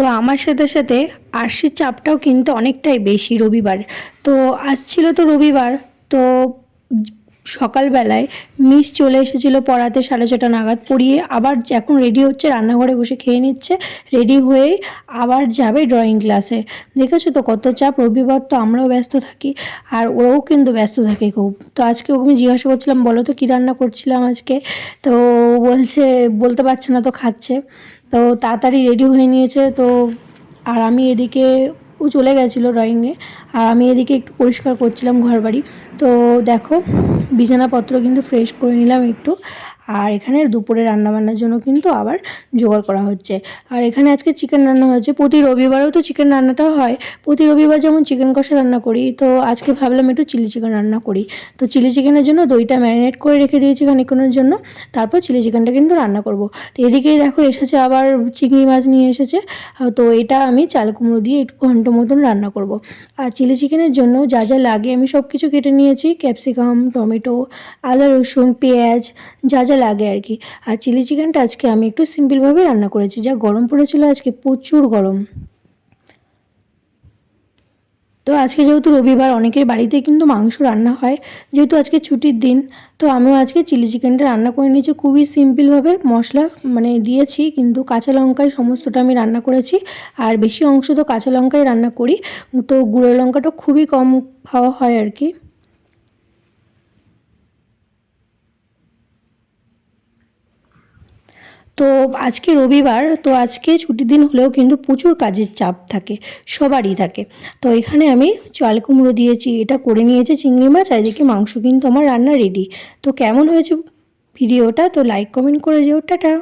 তো আমার সাথে সাথে আরশির চাপটাও কিন্তু অনেকটাই বেশি রবিবার। তো আসছিল তো রবিবার, তো সকালবেলায় মিস চলে এসেছিল পড়াতে সাড়ে ছটা নাগাদ, পড়িয়ে আবার এখন রেডি হচ্ছে, রান্নাঘরে বসে খেয়ে নিচ্ছে রেডি হয়ে আবার যাবে ড্রয়িং ক্লাসে দেখেছ তো কত চাপ, রবিবার তো আমরাও ব্যস্ত থাকি, আর ওরাও কিন্তু ব্যস্ত থাকে খুব। তো আজকে ওকে আমি জিজ্ঞাসা করছিলাম, বলো তো কী রান্না করছিলাম আজকে? তো বলছে, বলতে পারছে না, তো খাচ্ছে। তো তাড়াতাড়ি রেডি হয়ে নিয়েছে, তো আর আমি এদিকে, ও চলে গেছিল ড্রয়িংয়ে আর আমি এদিকে একটু পরিষ্কার করছিলাম ঘরবাড়ি। তো দেখো, বিছানাপত্র কিন্তু ফ্রেশ করে নিলাম একটু। আর এখানে দুপুরে রান্নাবান্নার জন্য কিন্তু আবার জোগাড় করা হচ্ছে। আর এখানে আজকে চিকেন রান্না হয়েছে। প্রতি রবিবারেও তো চিকেন রান্নাটা হয়। প্রতি রবিবার যেমন চিকেন কষা রান্না করি, তো আজকে ভাবলাম একটু চিলি চিকেন রান্না করি। তো চিলি চিকেনের জন্য দইটা ম্যারিনেট করে রেখে দিয়েছি খানিক্ষণের জন্য। তারপর চিলি চিকেনটা কিন্তু রান্না করব। তো এদিকেই দেখো এসেছে আবার চিংড়ি মাছ নিয়ে এসেছে। তো এটা আমি চাল কুমড়ো দিয়ে একটু ঘন্ট মতন রান্না করব। আর চিলি চিকেনের জন্য যা যা লাগে আমি সব কিছু কেটে নিয়েছি। ক্যাপসিকাম টমেটো, আদা রসুন, পেঁয়াজ, যা যা লাগে আর কি। আর চিলি চিকেনটা আজকে আমি একটু সিম্পলভাবে রান্না করেছি। যা গরম পড়েছিল আজকে প্রচুর গরম। তো আজকে যেহেতু রবিবার, অনেকের বাড়িতে কিন্তু মাংস রান্না হয়। যেহেতু আজকে ছুটির দিন, তো আমিও আজকে চিলি চিকেনটা রান্না করে নিয়েছি। খুবই সিম্পলভাবে মশলা মানে দিয়েছি, কিন্তু কাঁচা লঙ্কায় সমস্তটা আমি রান্না করেছি। আর বেশি অংশ তো কাঁচা লঙ্কায় রান্না করি। তো গুঁড়ো লঙ্কাটা খুবই কম খাওয়া হয় আর কি। তো আজকে রবিবার, তো আজকে ছুটির দিন হলেও কিন্তু প্রচুর কাজের চাপ থাকে, সবারই থাকে। তো এখানে আমি চাল কুমড়ো দিয়েছি, এটা করে নিয়েছে, চিংড়ি মাছ, আর এদিকে মাংস কিন্তু আমার রান্না রেডি তো কেমন হয়েছে ভিডিওটা, তো লাইক কমেন্ট করে যেও, টাটা।